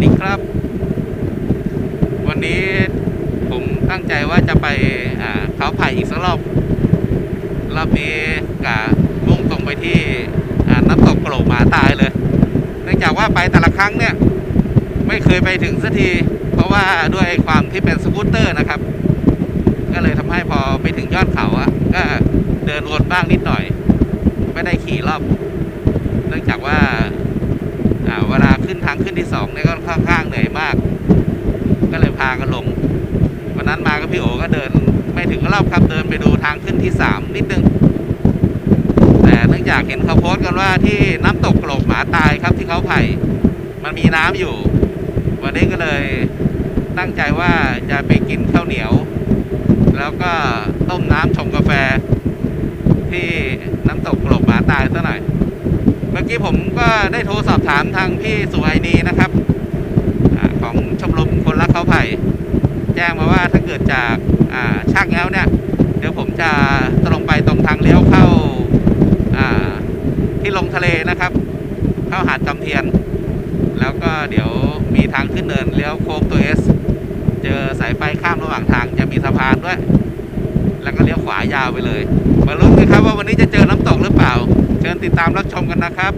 วัสดีครับ วันนี้ผมตั้งใจว่าจะไปเขาไผ่อีกสักรอบรอบนี้กะมุ่งตรงไปที่น้ำตกโกรกหมาตายเลย เนื่องจากว่าไปแต่ละครั้งเนี่ย ไม่เคยไปถึงสักที เพราะว่าด้วยความที่เป็นสกูตเตอร์นะครับ ก็เลยทำให้พอไปถึงยอดเขาอะก็เดินวนบ้างนิดหน่อย ไม่ได้ขี่รอบ เนื่องจากว่า อ่าเวลาขึ้นทางขึ้นที่สองเนี่ยก็ค่อนข้างเหนื่อยมาก ก็เลยพากันลง วันนั้นมากับพี่โอก็เดินไม่ถึงรอบครับเดินไปดูทางขึ้นที่สามนิดนึง แต่เนื่องจากเห็นเขาโพสต์กันว่าที่น้ำตกกรกหมาตายครับที่เขาไผ่มันมีน้ำอยู่ วันนี้ก็เลยตั้งใจว่าจะไปกินข้าวเหนียว แล้วก็ต้มน้ำชงกาแฟ ที่น้ำตกกรกหมาตายซะหน่อย เมื่อกี้ผมก็ได้โทรสอบถามทางพี่สุไอนีนะครับอของชมรมคนรักเขาไผ่ แจ้งมาว่าถ้าเกิดจากอ่าชักแง้วเนี่ย เดี๋ยวผมจะตรงไปตรงทางเลี้ยวเข้าาที่ลงทะเลนะครับ เข้าหาดจำเทียน แล้วก็เดี๋ยวมีทางขึ้นเนินเลี้ยวโค้งตัวเอสเจอสายไฟข้ามระหว่างทางจะมีสะพานด้วย แล้วก็เลี้ยวขวายาวไปเลย มาลุ้นกันครับว่าวันนี้จะเจอน้ำตกหรือเปล่า เชิญติดตามรับชมกันนะครับ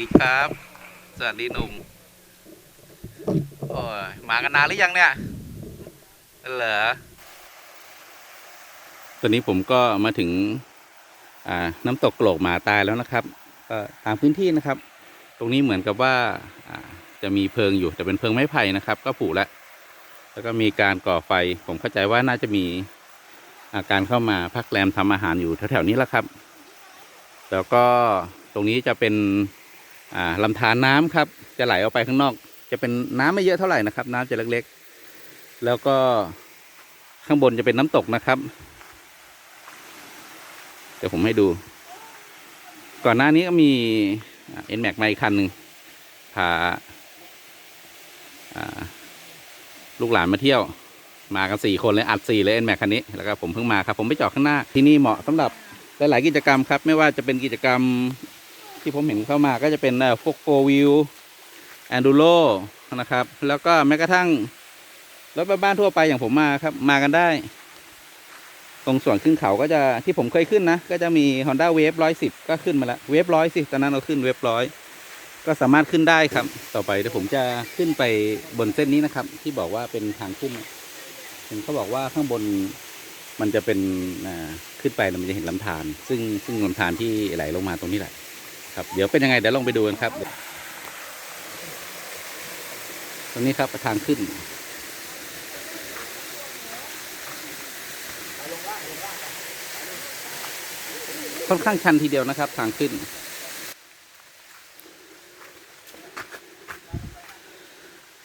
ดีครับ สวัสดีหนุ่ม โอ้ย มากันนานหรือยังเนี่ย เหรอ ตอนนี้ผมก็มาถึงอ่าน้ำตกโกรกหมาตายแล้วนะครับก็ตามพื้นที่นะครับ ตรงนี้เหมือนกับว่าจะมีเพิงอยู่แต่เป็นเพิงไม้ไผ่นะครับ ก็ผุแล้วแล้วก็มีการก่อไฟ ผมเข้าใจว่าน่าจะมีอาการเข้ามาพักแรมทำอาหารอยู่แถวๆนี้แหละครับ แล้วก็ตรงนี้จะเป็น ลำธารน้ำครับ จะไหลออกไปข้างนอก จะเป็นน้ำไม่เยอะเท่าไหร่นะครับ น้ำจะเล็กๆ แล้วก็ข้างบนจะเป็นน้ำตกนะครับเดี๋ยวผมให้ดู ก่อนหน้านี้ก็มีเอ็นแม็กมาอีกคันหนึ่งพาลูกหลานมาเที่ยว มากันสี่คนเลยอัดสี่เลยเอ็นแม็กคันนี้แล้วก็ผมเพิ่งมาครับ ผมไปจอดข้างหน้าที่นี่เหมาะสำหรับหลาย ๆ กิจกรรมครับ ไม่ว่าจะเป็นกิจกรรม ที่ผมเห็นเข้ามาก็จะเป็นเอ่อพวกโฟวิวแอนดูโรนะครับ แล้วก็แม้กระทั่งรถบ้านๆทั่วไปอย่างผมมาครับ มากันได้ ตรงส่วนขึ้นเขาก็จะที่ผมเคยขึ้นนะ ก็จะมี Honda Wave ร้อยสิบก็ขึ้นมาแล้วเวฟร้อยสิตอนนั้นเราขึ้นเวฟร้อยก็สามารถขึ้นได้ครับ ต่อไปเดี๋ยวผมจะขึ้นไปบนเส้นนี้นะครับ ที่บอกว่าเป็นทางขึ้นเห็นเขาบอกว่าข้างบนมันจะเป็นขึ้นไปมันจะเห็นลำธารซึ่งซึ่งลำธารที่ไหลลงมาตรงนี้แหละ ครับเดี๋ยวเป็นยังไงเดี๋ยวลองไปดูกันครับตรงนี้ครับทางขึ้นค่อนข้างชันทีเดียวนะครับ ทางขึ้น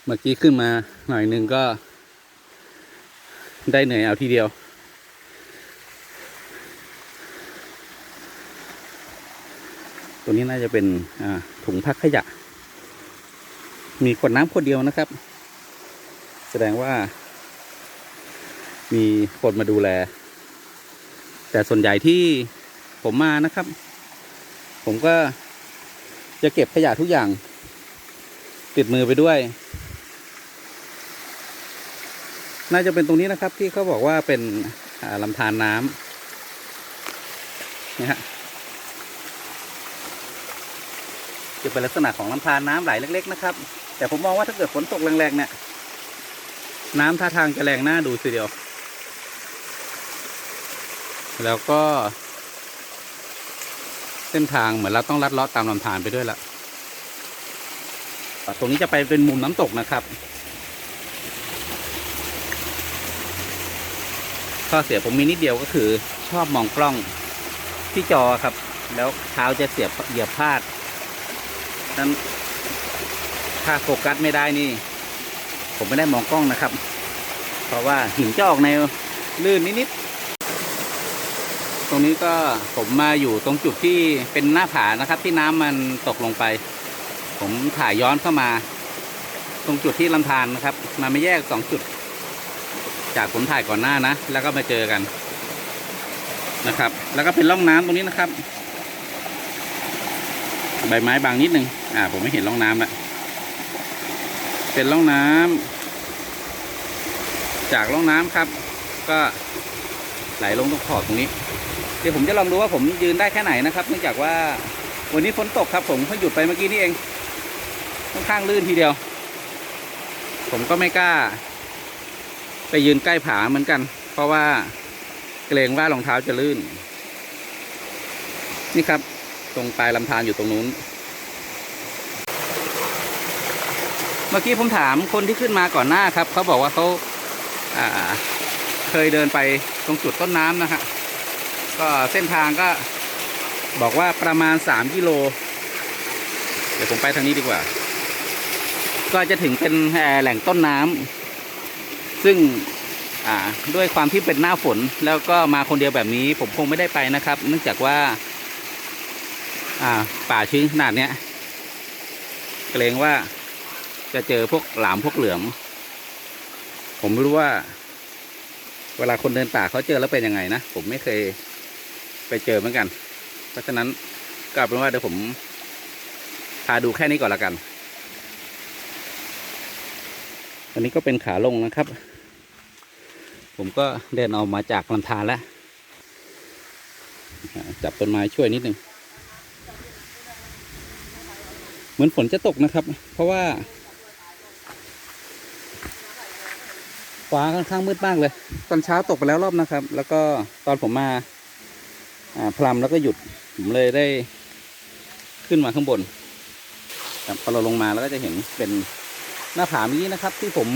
เมื่อกี้ขึ้นมาหน่อยหนึ่งก็ได้เหนื่อยเอาทีเดียว ตัวนี้น่าจะเป็นถุงพักขยะ มีขวดน้ำขวดเดียวนะครับ แสดงว่า มีคนมาดูแล แต่ส่วนใหญ่ที่ผมมานะครับ ผมก็จะเก็บขยะทุกอย่าง ติดมือไปด้วย น่าจะเป็นตรงนี้นะครับที่เขาบอกว่าเป็นลำธารน้ำนี่ฮะ จะเป็นลักษณะของลำธารน้ำไหลเล็ก ๆ นะครับ แต่ผมมองว่าถ้าเกิดฝนตกแรงๆเนี่ย น้ำท่าทางจะแรงหน้าดูทีเดียว แล้วก็ เส้นทางเหมือนเราต้องลัดเลาะตามลำธารไปด้วยละตรงนี้จะไปเป็นมุมน้ำตกนะครับ ข้อเสียผมมีนิดเดียวก็คือ ชอบมองกล้องที่จอครับ แล้วเท้าจะเสียบเหยียบพลาด นั้นถ้าโฟกัสไม่ได้นี่ ผมไม่ได้มองกล้องนะครับ เพราะว่าหินจะออกในวลื่นนิดๆ ตรงนี้ก็ผมมาอยู่ตรงจุดที่เป็นหน้าผานะครับ ที่น้ำมันตกลงไป ผมถ่ายย้อนเข้ามา ตรงจุดที่ลำธารนะครับ มาไม่แยกสองจุด จากผมถ่ายก่อนหน้านะ แล้วก็มาเจอกันนะครับ แล้วก็เป็นร่องน้ำตรงนี้นะครับ ใบไม้บางนิดนึงอ่า ผมไม่เห็นร่องน้ำละเป็นร่องน้ำจากร่องน้ำครับ ก็ไหลลงตรงขอบตรงนี้ เดี๋ยวผมจะลองดูว่าผมยืนได้แค่ไหนนะครับ เนื่องจากว่าวันนี้ฝนตกครับ ผมเพิ่งหยุดไปเมื่อกี้นี่เองค่อนข้างลื่นทีเดียว ผมก็ไม่กล้า ไปยืนใกล้ผาเหมือนกัน เพราะว่าเกรงว่ารองเท้าจะลื่น นี่ครับ ตรงปลายลำธารอยู่ตรงนู้น เมื่อกี้ผมถามคนที่ขึ้นมาก่อนหน้าครับ เขาบอกว่าเขาาเคยเดินไปตรงจุดต้นน้ำนะฮะก็เส้นทางก็บอกว่าประมาณสามกิโล เดี๋ยวผมไปทางนี้ดีกว่า ก็จะถึงเป็นแหล่งต้นน้ำซึ่งด้วยความที่เป็นหน้าฝนแล้วก็มาคนเดียวแบบนี้ผมคงไม่ได้ไปนะครับ เนื่องจากว่า อ่า ป่าชื้นขนาดเนี้ย เกรงว่าจะเจอพวกหลามพวกเหลือม ผมไม่รู้ว่า เวลาคนเดินป่าเขาเจอแล้วเป็นยังไงนะ ผมไม่เคยไปเจอเหมือนกัน เพราะฉะนั้นก็เอาเป็นว่าเดี๋ยวผมพาดูแค่นี้ก่อนละกัน อันนี้ก็เป็นขาลงนะครับ ผมก็เดินออกมาจากลำธารแล้ว จับต้นไม้ช่วยนิดนึง เหมือนฝนจะตกนะครับ เพราะว่า ฟ้าค่อนข้างมืดมากเลย ตอนเช้าตกไปแล้วรอบนะครับ แล้วก็ตอนผมมาอ่าพลัมแล้วก็หยุด ผมเลยได้ขึ้นมาข้างบนพอเราลงมาแล้วก็จะเห็นเป็นหน้าผามีนะครับ ที่ผม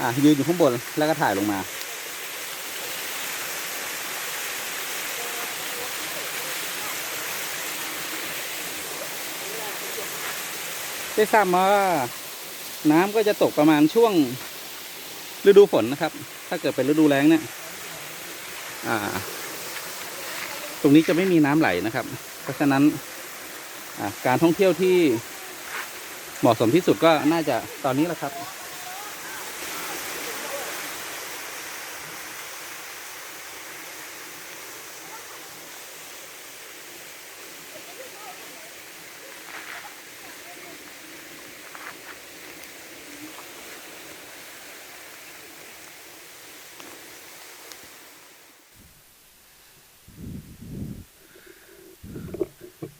อ่ายืนอยู่ข้างบนแล้วก็ถ่ายลงมา ได้ทราบมาว่าน้ำก็จะตกประมาณช่วงฤดูฝนนะครับ ถ้าเกิดเป็นฤดูแล้งเนี่ยอ่าตรงนี้จะไม่มีน้ำไหลนะครับ เพราะฉะนั้นการท่องเที่ยวที่เหมาะสมที่สุดก็น่าจะตอนนี้แหละครับ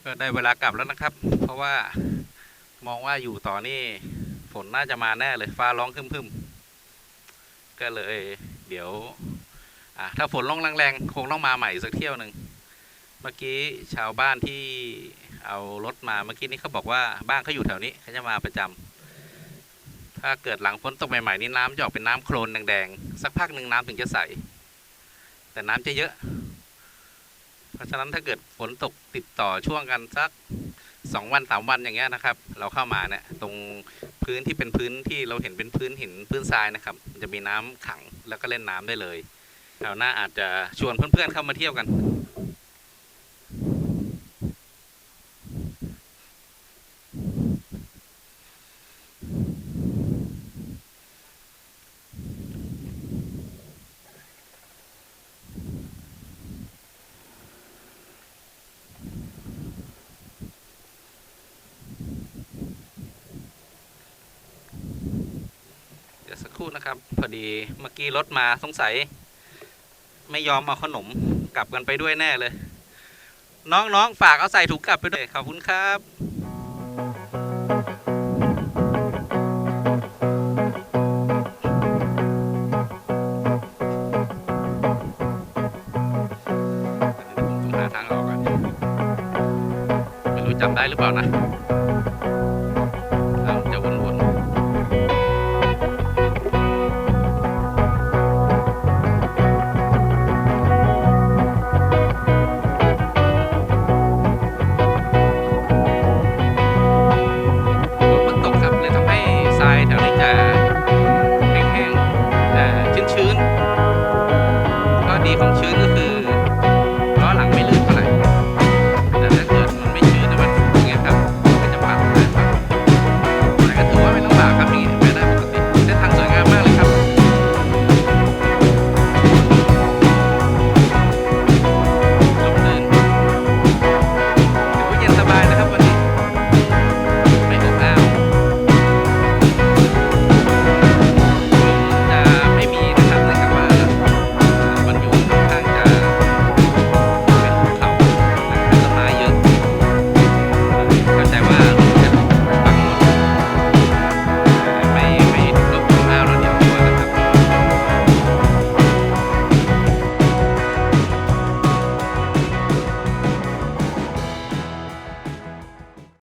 ก็ได้เวลากลับแล้วนะครับ เพราะว่ามองว่าอยู่ต่อนี่ฝนน่าจะมาแน่เลยฟ้าร้องครึมๆก็เลย เดี๋ยวอะถ้าฝนลงแรงๆคงต้องมาใหม่อีกสักเที่ยวหนึ่งเมื่อกี้ชาวบ้านที่เอารถมาเมื่อกี้นี้เขาบอกว่าบ้านเขาอยู่แถวนี้เขาจะมาประจำถ้าเกิดหลังฝนตกใหม่ๆนี่น้ำจะออกเป็นน้ำโคลนแดงๆสักพักหนึ่งน้ำถึงจะใสแต่น้ำจะเยอะ เพราะฉะนั้นถ้าเกิดฝนตกติดต่อช่วงกันสักสองวันสามวันอย่างเงี้ยนะครับ เราเข้ามาเนี่ยตรงพื้นที่เป็นพื้นที่เราเห็นเป็นพื้นหินพื้นทรายนะครับมันจะมีน้ำขังแล้วก็เล่นน้ำได้เลยคราวหน้าอาจจะชวนเพื่อนๆเข้ามาเที่ยวกัน เดี๋ยวสักครู่ นะครับ พอดีเมื่อกี้รถมาสงสัย ไม่ยอมเอาขนมกลับกันไปด้วยแน่เลย น้องๆฝากเอาใส่ถุงกลับไปด้วยขอบคุณครับหาทางออกก่อนไม่รู้จำได้หรือเปล่านะ